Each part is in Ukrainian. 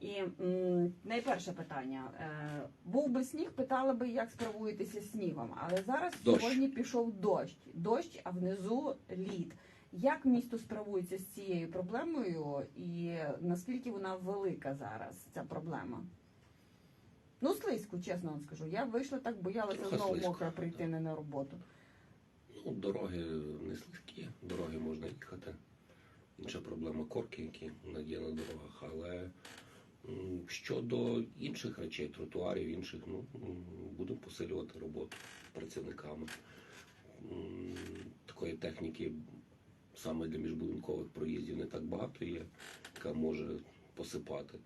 І м, найперше питання. Е, був би сніг, питала би, як справуєтеся з снігом. Але зараз Дощ. сьогодні пішов дощ. Дощ, а внизу лід. Як місто справується з цією проблемою, і наскільки вона велика зараз, ця проблема? Ну, слизько, чесно вам скажу. Я вийшла так, боялася Трохи знову слизько, мокра прийти не на роботу. Ну, дороги не слизькі, дороги можна їхати. Інша проблема корки, які є на дорогах. Але щодо інших речей, тротуарів, інших, ну будемо посилювати роботу працівниками. Такої техніки саме для міжбудинкових проїздів не так багато є, яка може посипати.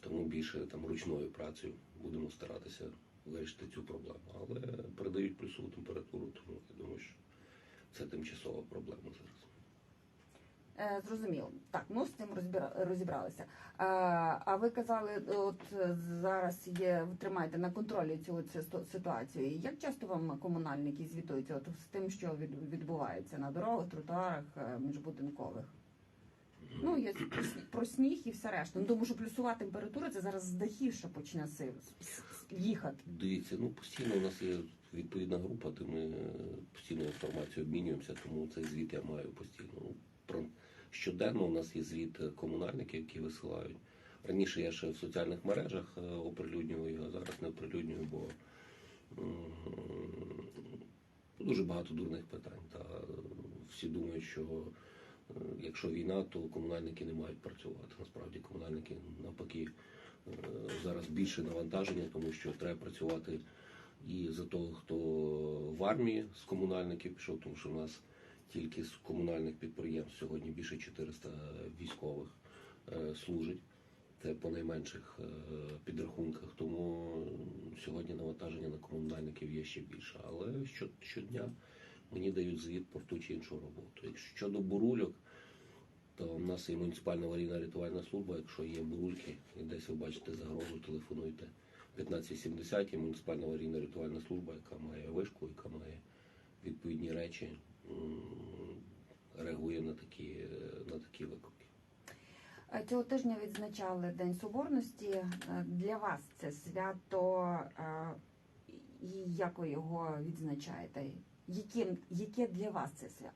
Тому більше там ручною працею будемо старатися вирішити цю проблему. Але передають плюсову температуру, тому я думаю, що це тимчасова проблема зараз. Е, зрозуміло. Так, ну з цим розібралися. А, а ви казали, от е, зараз є, тримаєте на контролі цю, ситуацію. Як часто вам комунальники звітуються от з тим, що від, відбувається на дорогах, тротуарах, е, міжбудинкових? Ну, я про сніг і все решта. Ну, тому що плюсова температура це зараз з дахів ще почне їхати. Дивіться, ну постійно у нас є відповідна група, де ми е, постійно інформацією обмінюємося, тому цей звіт я маю постійно. Ну, Про щоденно у нас є звіт комунальників, які висилають. Раніше я ще в соціальних мережах е, оприлюднював його, зараз не оприлюднюю, бо дуже багато дурних питань. Та е, всі думають, що е, якщо війна, то комунальники не мають працювати. Насправді комунальники навпаки зараз більше навантаження, тому що треба працювати і за того, хто в армії з комунальників пішов, тому що в нас тільки з комунальних підприємств сьогодні більше 400 військових е, служить. Це по найменших е, підрахунках. Тому сьогодні навантаження на комунальників є ще більше. Але щодня мені дають звіт про ту чи іншу роботу. Якщо щодо бурульок, то в нас є муніципальна аварійна рятувальна служба. Якщо є бурульки і десь ви бачите загрозу, телефонуйте 1580 є муніципальна аварійна рятувальна служба, яка має вишку, яка має відповідні речі, реагує на такі, е, на такі виклики. Е, Цього тижня відзначали День Соборності. Е, Для вас це свято. е, І як ви його відзначаєте? Яким, яке для вас це свято?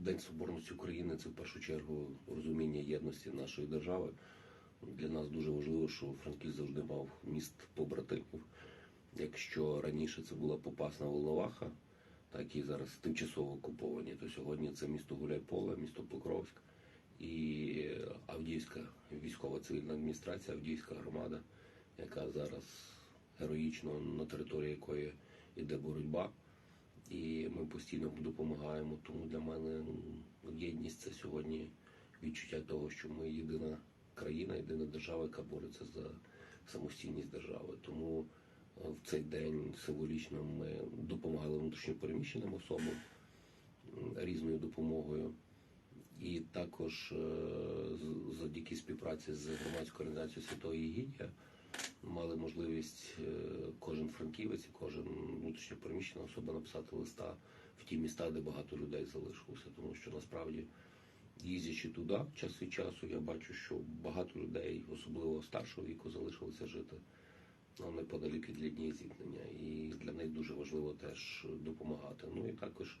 День Соборності України це в першу чергу розуміння єдності нашої держави. Для нас дуже важливо, що Франківськ завжди мав міст побратимів. Якщо раніше це була Попасна Волноваха, так зараз тимчасово окуповані, то сьогодні це місто Гуляйполе, місто Покровськ і Авдіївська військова цивільна адміністрація, Авдіївська громада, яка зараз героїчно на території якої йде боротьба. І ми постійно допомагаємо. Тому для мене ну, єдність це сьогодні відчуття того, що ми єдина країна, єдина держава, яка бореться за самостійність держави. Тому в цей день символічно ми допомагали внутрішньопереміщеним особам різною допомогою. І також е, завдяки співпраці з громадською організацією Святого Єгідія мали можливість е, кожен франківець, і кожен внутрішньопереміщена особа написати листа в ті міста, де багато людей залишилося. Тому що насправді, їздячи туди час від часу, я бачу, що багато людей, особливо старшого віку, залишилося жити ну, неподалік від лінії зіткнення. І для них дуже важливо теж допомагати. Ну і також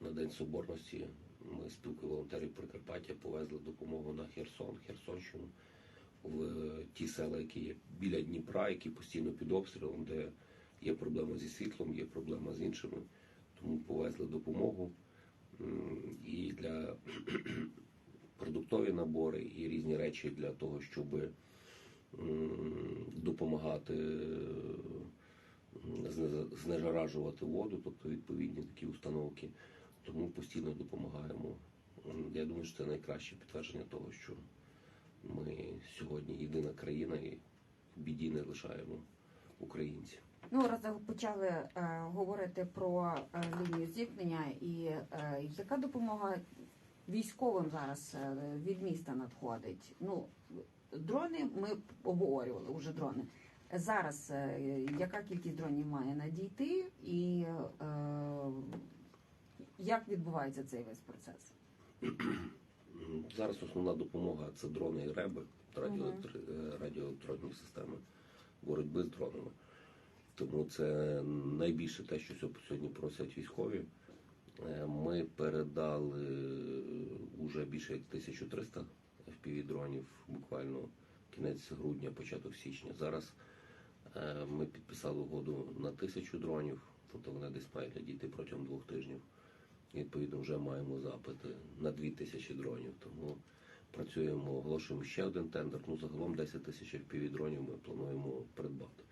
на День Соборності ми спілкою волонтерів Прикарпаття повезли допомогу на Херсон, Херсонщину в ті села, які є біля Дніпра, які постійно під обстрілом, де є проблема зі світлом, є проблема з іншими. Тому повезли допомогу і для продуктові набори, і різні речі для того, щоб м, допомагати знежаражувати воду, тобто відповідні такі установки. Тому постійно допомагаємо. Я думаю, що це найкраще підтвердження того, що ми сьогодні єдина країна і в біді не лишаємо українців. Ну, раз почали е, говорити про е, лінію зіткнення, і е, яка допомога військовим зараз е, від міста надходить? Ну, дрони ми обговорювали вже дрони. Зараз е, яка кількість дронів має надійти, і е, як відбувається цей весь процес? Зараз основна допомога це дрони і реби, е, радіоелектронні системи боротьби з дронами. Тому це найбільше те, що сьогодні просять військові. Е, Ми передали вже більше як 1300 FPV-дронів, буквально кінець грудня, початок січня. Зараз е, ми підписали угоду на тисячу дронів, тобто вони десь мають надійти протягом двох тижнів. І, Відповідно, вже маємо запити на 2000 дронів. Тому працюємо, оголошуємо ще один тендер. Ну, загалом 10 тисяч FPV-дронів ми плануємо придбати.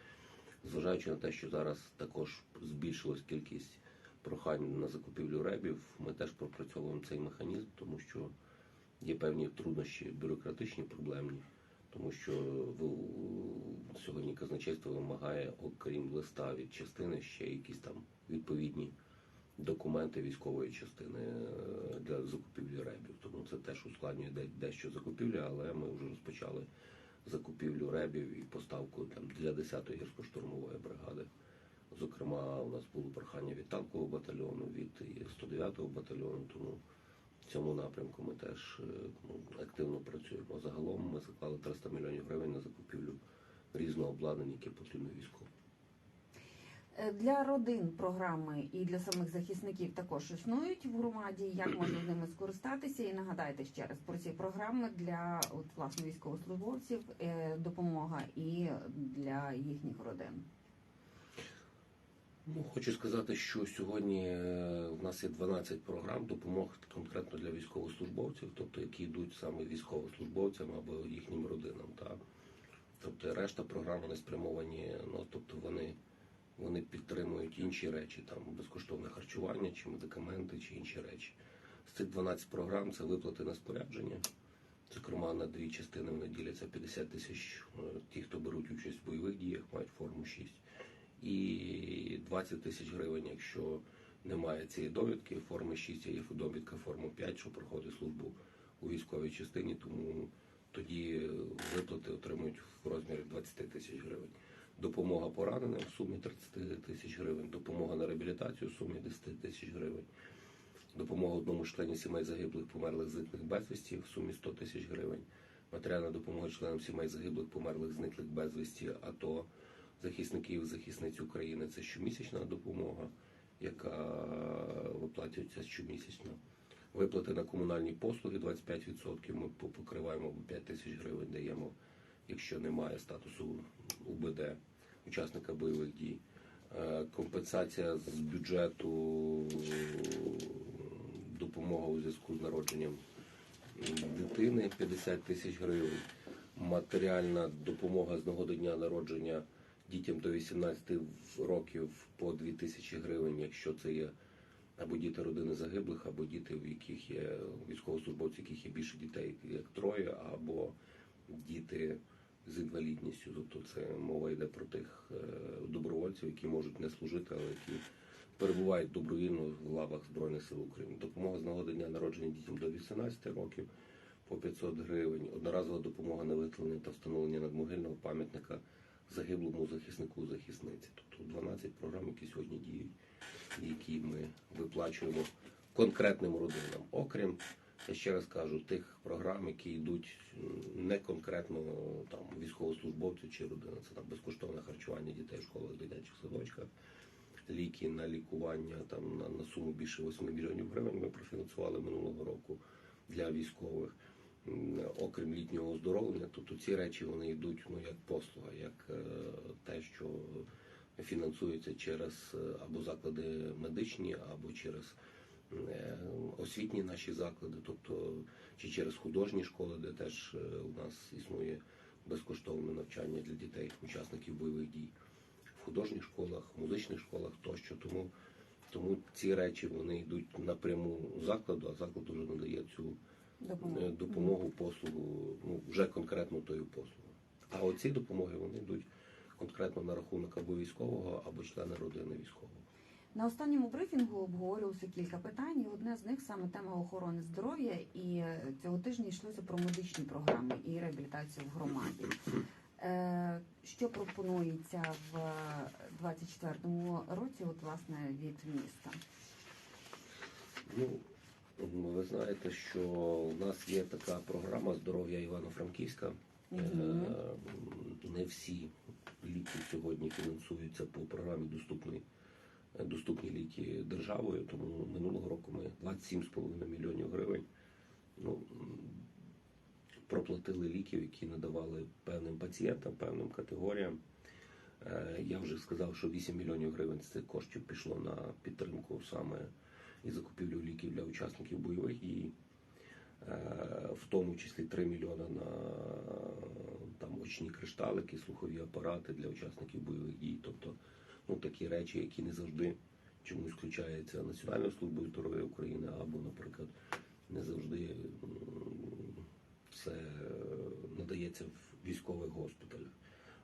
Зважаючи на те, що зараз також збільшилась кількість прохань на закупівлю ребів, ми теж пропрацьовуємо цей механізм, тому що є певні труднощі бюрократичні, проблемні, тому що сьогодні казначейство вимагає, окрім листа від частини, ще якісь там відповідні документи військової частини е, для закупівлі ребів. Тому це теж ускладнює дещо закупівля, але ми вже розпочали закупівлю ребів і поставку там для 10-ї гірсько-штурмової бригади. Зокрема, у нас було прохання від танкового батальйону, від 109-го батальйону, тому цьому напрямку ми теж е, ну, активно працюємо. Загалом ми заклали 300 мільйонів гривень на закупівлю різного обладнання, яке потрібно військовим. Е, Для родин програми і для самих захисників також існують в громаді. Як можна ними скористатися? І нагадайте ще раз про ці програми для от, власне військовослужбовців, е, допомога і для їхніх родин. Ну, хочу сказати, що сьогодні е, в нас є 12 програм допомог конкретно для військовослужбовців, тобто які йдуть саме військовослужбовцям або їхнім родинам. Так? Тобто решта програм вони спрямовані, ну тобто вони, вони підтримують інші речі, там безкоштовне харчування, чи медикаменти, чи інші речі. З цих 12 програм це виплати на спорядження. Зокрема, на дві частини вони діляться 50 тисяч. е, Ті, хто беруть участь в бойових діях, мають форму 6 і 20 тисяч гривень, якщо немає цієї довідки, форми 6, а є довідка форму 5, що проходить службу у військовій частині, тому тоді виплати отримують в розмірі 20 тисяч гривень. Допомога пораненим в сумі 30 тисяч гривень, допомога на реабілітацію в сумі 10 тисяч гривень, допомога одному з членів сімей загиблих померлих зниклих безвісті в сумі 100 тисяч гривень, матеріальна допомога членам сімей загиблих померлих зниклих безвісті, АТО, захисників і захисниць України це щомісячна допомога, яка виплачується щомісячно. Виплати на комунальні послуги 25% ми по- покриваємо 5 тисяч гривень даємо, якщо немає статусу УБД, учасника бойових дій. Е, Компенсація з бюджету, допомога у зв'язку з народженням дитини 50 тисяч гривень, матеріальна допомога з нагоди дня народження дітям до 18 років по 2 тисячі гривень, якщо це є або діти родини загиблих, або діти, в яких є військовослужбовці, яких є більше дітей, як троє, або діти з інвалідністю. Тобто це мова йде про тих е, добровольців, які можуть не служити, але які перебувають добровільно в лавах Збройних сил України. Допомога з нагоди дня народження дітям до 18 років по 500 гривень, одноразова допомога на виставлення та встановлення надмогильного пам'ятника загиблому захиснику захисниці. Тобто 12 програм, які сьогодні діють, які ми виплачуємо конкретним родинам. Окрім, я ще раз кажу, тих програм, які йдуть не конкретно там військовослужбовців чи родина. Це там безкоштовне харчування дітей в школах, дитячих садочках, ліки на лікування там на, на суму більше 8 мільйонів гривень. Ми профінансували минулого року для військових. Окрім літнього оздоровлення, тобто ці речі вони йдуть ну як послуга, як е, те, що фінансується через е, або заклади медичні, або через е, освітні наші заклади, тобто чи через художні школи, де теж у нас існує безкоштовне навчання для дітей, учасників бойових дій, в художніх школах, музичних школах тощо. Тому, тому ці речі вони йдуть напряму закладу, а заклад вже надає цю Допомога. е, допомогу, послугу, ну вже конкретно тою послугою. А оці допомоги вони йдуть конкретно на рахунок або військового, або члена родини військового. На останньому брифінгу обговорювалося кілька питань. і Одне з них саме тема охорони здоров'я. І е, цього тижня йшлося про медичні програми і реабілітацію в громаді. Е, Що пропонується в 24-му році, от власне від міста? Ну, Ви знаєте, що у нас є така програма здоров'я Івано-Франківська. Е, Не всі ліки сьогодні фінансуються по програмі доступні, доступні ліки державою. Тому минулого року ми 27,5 мільйонів гривень ну, проплатили ліків, які надавали певним пацієнтам, певним категоріям. Е, Я вже сказав, що 8 мільйонів гривень з цих коштів пішло на підтримку саме і закупівлю ліків для учасників бойових дій. Е, в тому числі 3 мільйони на там очні кришталики, слухові апарати для учасників бойових дій. Тобто, ну такі речі, які не завжди чомусь включаються Національною службою здоров'я України, або, наприклад, не завжди це надається в військових госпіталях.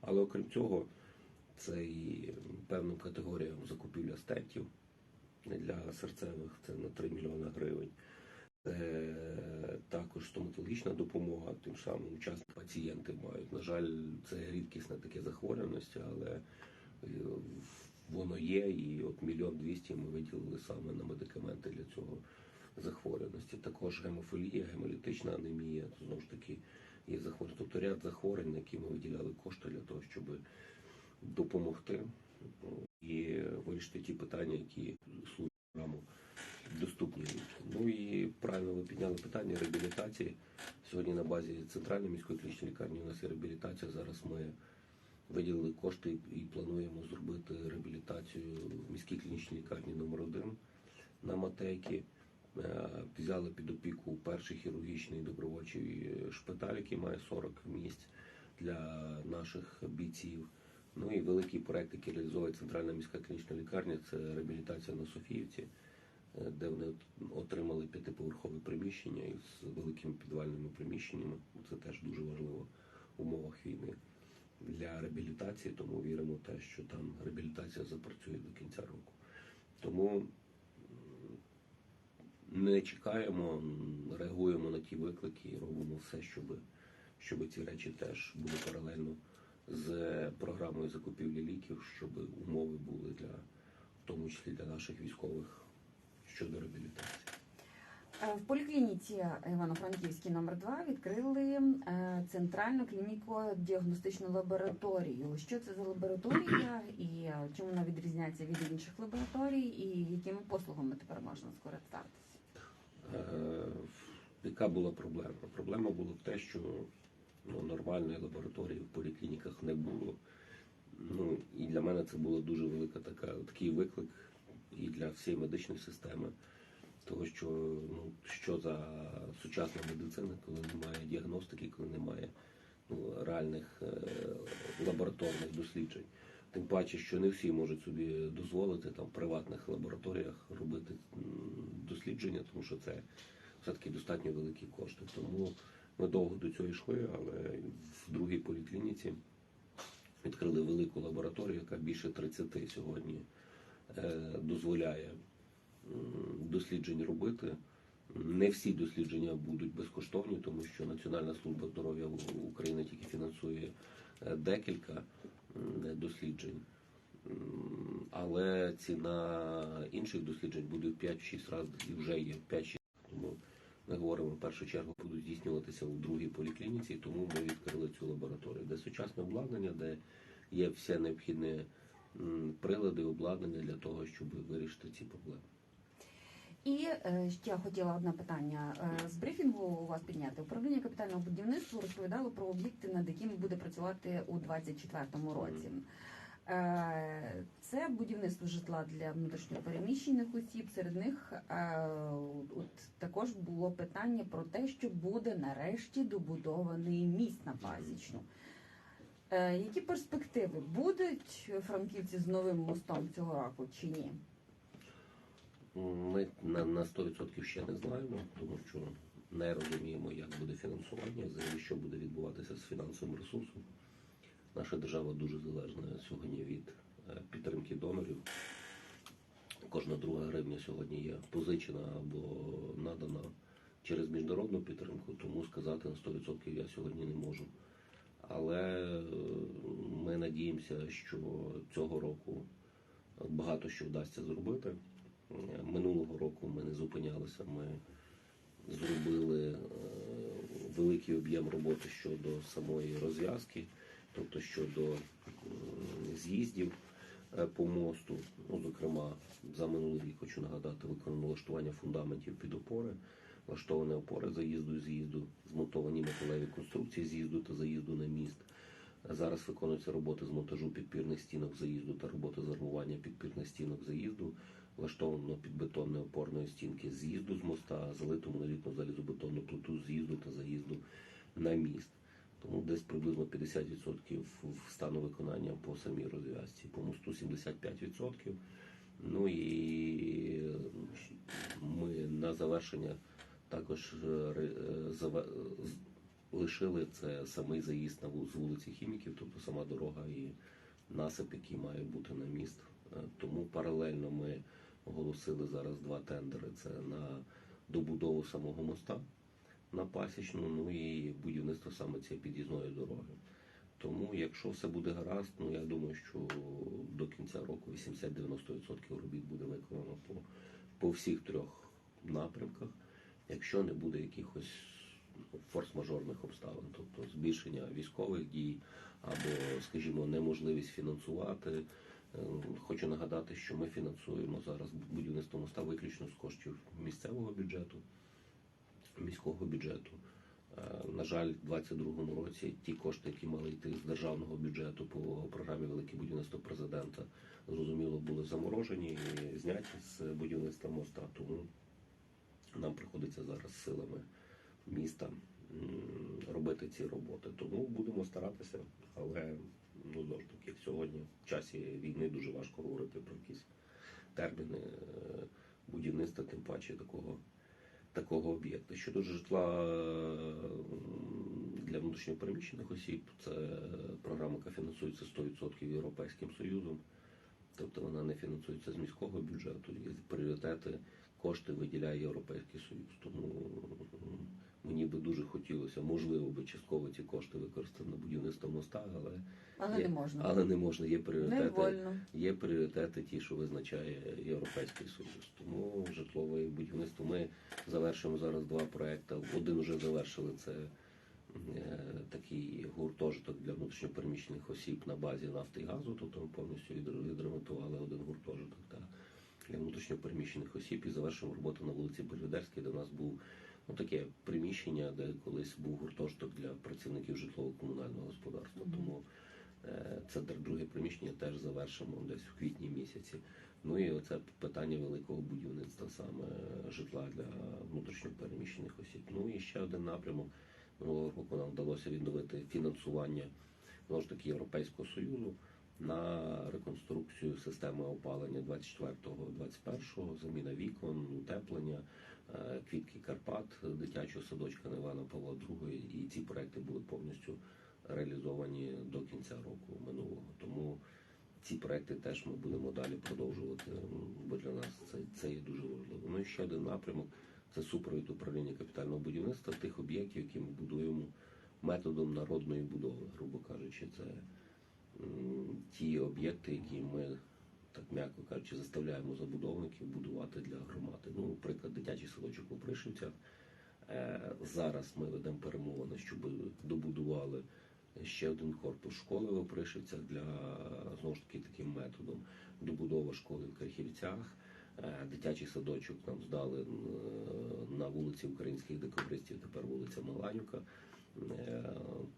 Але окрім цього, це і певним категоріям закупівля стентів для серцевих, це на 3 мільйони гривень. Також стоматологічна допомога, тим самим учасники пацієнти мають. На жаль, це рідкісне таке захворюваність, але е, воно є, і от мільйон двісті ми виділили саме на медикаменти для цього захворюваності. Також гемофілія, гемолітична анемія, знову ж таки, є захворювання. Тобто ряд захворювань, на які ми виділяли кошти для того, щоб допомогти і вирішити ті питання, які служать програму доступні. Ну і правильно ви підняли питання реабілітації. Сьогодні на базі центральної міської клінічної лікарні у нас є реабілітація. Зараз ми виділили кошти і плануємо зробити реабілітацію в міській клінічній лікарні номер 1 на Матейки. Е, Взяли під опіку перший хірургічний добровольчий шпиталь, який має 40 місць для наших бійців. Ну і великий проект, який реалізовує центральна міська клінічна лікарня, це реабілітація на Софіївці, е, де вони отримали п'ятиповерхове приміщення із великими підвальними приміщеннями. Це теж дуже важливо в умовах війни для реабілітації, тому віримо в те, що там реабілітація запрацює до кінця року. Тому не чекаємо, реагуємо на ті виклики і робимо все, щоб, щоб ці речі теж були паралельно з програмою закупівлі ліків, щоб умови були для, в тому числі для наших військових щодо реабілітації. Е, В поліклініці Івано-Франківській номер 2 відкрили е, центральну клініко-діагностичну лабораторію. Що це за лабораторія і чим вона відрізняється від інших лабораторій, і якими послугами тепер можна скористатися? Е, Яка була проблема? Проблема була в те, що ну, нормальної лабораторії в поліклініках не було. Ну і для мене це була дуже велика така такий виклик і для всієї медичної системи. Того, що ну що за сучасна медицина, коли немає діагностики, коли немає ну, реальних е, лабораторних досліджень. Тим паче, що не всі можуть собі дозволити там в приватних лабораторіях робити дослідження, тому що це все-таки достатньо великі кошти. Тому ми довго до цього йшли, але в другій поліклініці відкрили велику лабораторію, яка більше 30 сьогодні е, дозволяє досліджень робити. Не всі дослідження будуть безкоштовні, тому що Національна служба здоров'я України тільки фінансує е, декілька досліджень. Але ціна інших досліджень буде в 5-6 разів і вже є в 5-6. Тому ми говоримо в першу чергу будуть здійснюватися у другій поліклініці, тому ми відкрили цю лабораторію, де сучасне обладнання, де є все необхідні м, прилади, обладнання для того, щоб вирішити ці проблеми. І е, ще хотіла одне питання Е, з брифінгу у вас підняти. Управління капітального будівництва розповідало про об'єкти, над якими буде працювати у 2024 році. Е, Це будівництво житла для внутрішньопереміщених осіб. Серед них е, от також було питання про те, що буде нарешті добудований міст на пасічну. Е, Які перспективи будуть франківці з новим мостом цього року чи ні? Ми на, на 100% ще не знаємо, тому що не розуміємо, як буде фінансування, взагалі, що буде відбуватися з фінансовим ресурсом. Наша держава дуже залежна сьогодні від е, підтримки донорів. Кожна друга гривня сьогодні є позичена або надана через міжнародну підтримку, тому сказати на 100% я сьогодні не можу. Але е, ми надіємося, що цього року багато що вдасться зробити. Е, Минулого року ми не зупинялися. Ми зробили великий об'єм роботи щодо самої розв'язки, тобто щодо з'їздів е, по мосту. Ну, зокрема, за минулий рік хочу нагадати, виконано влаштування фундаментів під опори, влаштовані опори заїзду і з'їзду, змонтовані металеві конструкції з'їзду та заїзду на міст. Зараз виконуються роботи з монтажу підпірних стінок заїзду та роботи з армування підпірних стінок заїзду. Влаштовано підбетонне опорної стінки з'їзду з моста, залито монолітну залізобетонну плиту з'їзду та заїзду на міст. Тому десь приблизно 50% стану виконання по самій розв'язці. По мосту 75%. Ну і ми на завершення також е, е, лишили це самий заїзд з вулиці Хіміків, тобто сама дорога і насип, який має бути на міст. Е, Тому паралельно ми оголосили зараз два тендери: це на добудову самого моста на пасічну, ну і будівництво саме цієї під'їзної дороги. Тому, якщо все буде гаразд, ну я думаю, що до кінця року 80-90% робіт буде виконано по, по всіх трьох напрямках, якщо не буде якихось форс-мажорних обставин, тобто збільшення військових дій або, скажімо, неможливість фінансувати. Е, Хочу нагадати, що ми фінансуємо зараз будівництво моста виключно з коштів місцевого бюджету, міського бюджету. Е, На жаль, у 2022 році ті кошти, які мали йти з державного бюджету по програмі Велике будівництво президента, зрозуміло, були заморожені і зняті з будівництва моста. Тому нам приходиться зараз силами міста робити ці роботи. Тому будемо старатися, але ну знову ж таки, сьогодні в часі війни дуже важко говорити про якісь терміни е, будівництва, тим паче такого такого об'єкта. Щодо житла для внутрішньопереміщених осіб, це програма, яка фінансується 100% Європейським Союзом. Тобто вона не фінансується з міського бюджету, і пріоритети кошти виділяє Європейський Союз. Тому мені би дуже хотілося, можливо, би частково ці кошти використати на будівництво моста, але, Але є, не можна. але не можна. Є пріоритети. Є пріоритети, ті, що визначає Європейський Союз. Тому житлове будівництво. Ми завершимо зараз два проекти. Один вже завершили це е, такий гуртожиток для внутрішньопереміщених осіб на базі нафти і газу. Тобто ми повністю відре- відремонтували для внутрішньопереміщених осіб і завершимо роботу на вулиці Бельведерській, де у нас був ну, таке приміщення, де колись був гуртожиток для працівників житлово-комунального господарства. Мгм. Тому Е, Це друге приміщення теж завершимо десь в квітні місяці. Ну і оце питання великого будівництва саме житла для внутрішньопереміщених осіб. Ну і ще один напрямок. Минулого року нам вдалося відновити фінансування знову ж таки Європейського Союзу на реконструкцію системи опалення 24-21, заміна вікон, утеплення, е, квітки Карпат, дитячого садочка на Івана Павла II. І ці проекти були повністю реалізовані до кінця року минулого. Тому ці проекти теж ми будемо далі продовжувати, бо для нас це, це є дуже важливо. Ну і ще один напрямок це супровід управління капітального будівництва тих об'єктів, які ми будуємо методом народної будови, грубо кажучи, це ті об'єкти, які ми. Так м'яко кажучи, заставляємо забудовників будувати для громади. Ну, наприклад, дитячий садочок у Пришівцях. Е, Зараз ми ведемо перемовини, щоб добудували ще один корпус школи в Опришівцях для знову ж таки таким методом. Добудова школи в Крахівцях. Е, Дитячий садочок нам здали е, на вулиці українських декабристів, тепер вулиця Маланюка. Е,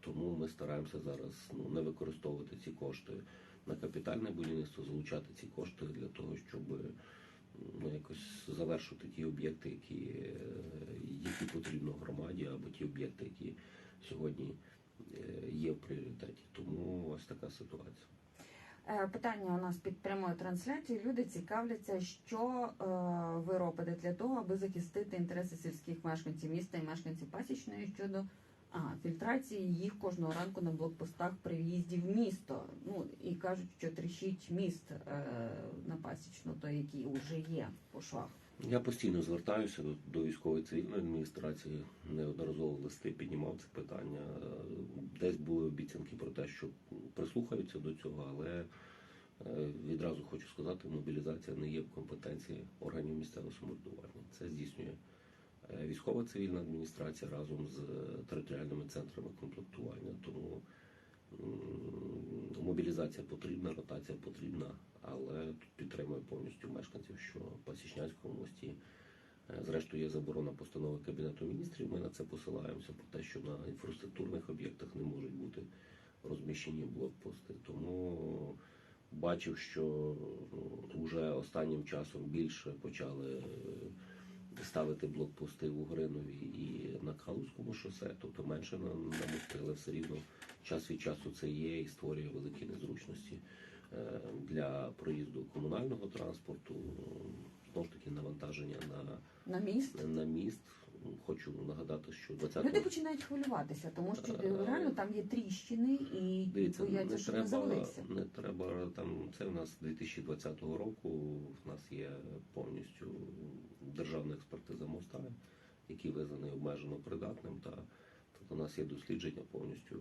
Тому ми стараємося зараз ну, не використовувати ці кошти на капітальне будівництво, залучати ці кошти для того, щоб ну, якось завершити ті об'єкти, які, які потрібно громаді, або ті об'єкти, які сьогодні е, є в пріоритеті. Тому ось така ситуація. Е, Питання у нас під прямою трансляцією. Люди цікавляться, що е, ви робите для того, аби захистити інтереси сільських мешканців міста і мешканців пасічної щодо а, фільтрації їх кожного ранку на блокпостах при в'їзді в місто. Ну і кажуть, що тріщить міст е, на пасічну, той, який вже є по швах. Я постійно звертаюся до, до військової цивільної адміністрації, неодноразово листи піднімав це питання. Десь були обіцянки про те, що прислухаються до цього, але е, відразу хочу сказати, мобілізація не є в компетенції органів місцевого самоврядування. Це здійснює військова цивільна адміністрація разом з е, територіальними центрами комплектування. Тому мобілізація потрібна, ротація потрібна, але тут підтримую повністю мешканців, що по Січнянському мості. е, Зрештою, є заборона постанови Кабінету міністрів. Ми на це посилаємося про те, що на інфраструктурних об'єктах не можуть бути розміщені блокпости. Тому бачив, що вже останнім часом більше почали е, ставити блокпости в Угринові і на Калузькому шосе, тобто менше на- намостили все рівно. Час від часу це є і створює великі незручності е, для проїзду комунального транспорту. Знову ж таки, навантаження на, На міст. на міст. Хочу нагадати, що 20 Люди починають хвилюватися, тому що Е, реально там є тріщини і Дивіться, бояться, не що не треба, завалився. не треба там. Це в нас 2020 року. В нас є повністю державна експертиза моста, який визнаний обмежено придатним. Та тобто у нас є дослідження повністю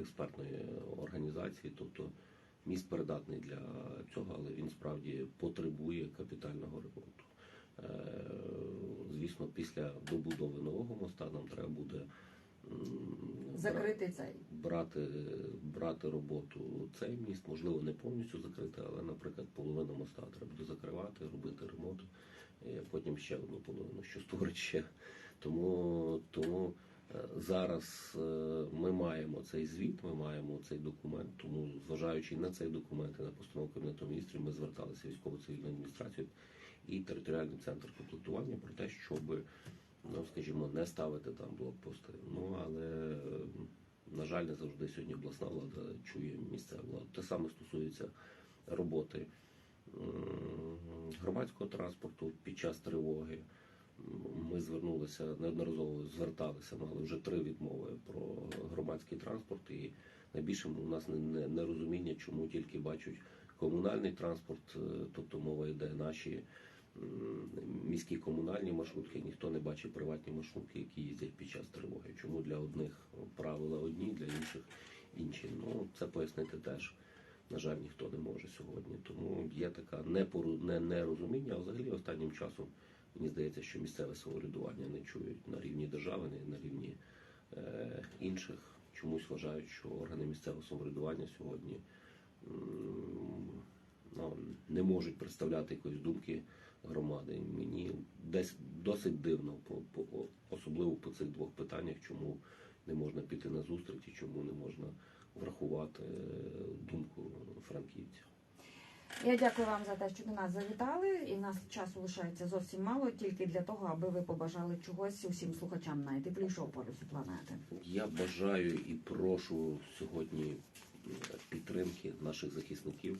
експертної організації. Тобто міст придатний для цього, але він справді потребує капітального ремонту. Е, Звісно, після добудови нового моста нам треба буде Закрити цей. брати, брати роботу цей міст, можливо, не повністю закрити, але, наприклад, половину моста треба буде закривати, робити ремонт, і потім ще одну половину, що створить ще. Тому, тому е, зараз е, ми маємо цей звіт, ми маємо цей документ. Тому, зважаючи на цей документ і на постанову Кабінету міністрів, ми зверталися в військово-цивільну адміністрацію і територіальний центр комплектування про те, щоб ну, скажімо, не ставити там блокпости. Ну але на жаль, не завжди сьогодні обласна влада чує місцеву владу. Те саме стосується роботи громадського транспорту під час тривоги. Ми звернулися неодноразово зверталися, мали вже три відмови про громадський транспорт, і найбільше у нас не- не- нерозуміння, чому тільки бачать комунальний транспорт, е, тобто мова йде наші міські комунальні маршрутки, ніхто не бачить приватні маршрутки, які їздять під час тривоги. Чому для одних правила одні, для інших інші. Ну це пояснити теж. На жаль, ніхто не може сьогодні. Тому є така непору- а взагалі останнім часом мені здається, що місцеве самоврядування не чують на рівні держави, не на рівні е, інших. Чомусь вважають, що органи місцевого самоврядування сьогодні м, ну, не можуть представляти якоїсь думки громади. Мені десь досить дивно, по, по, особливо по цих двох питаннях, чому не можна піти на зустріч і чому не можна врахувати е, думку франківців. Я дякую вам за те, що до нас завітали, і в нас часу лишається зовсім мало, тільки для того, аби ви побажали чогось усім слухачам найтеплішого полюсу планети. Я бажаю і прошу сьогодні е, підтримки наших захисників.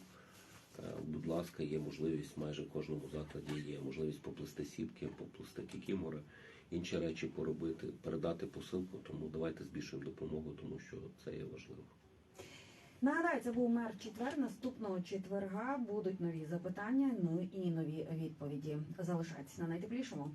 Е, Будь ласка, є можливість майже в кожному закладі є можливість поплести сітки, поплести кікімори, інші речі поробити, передати посилку. Тому давайте збільшуємо допомогу, тому що це є важливо. Нагадаю, це був мер четвер. Наступного четверга будуть нові запитання, ну і нові відповіді. Залишайтесь на найтеплішому.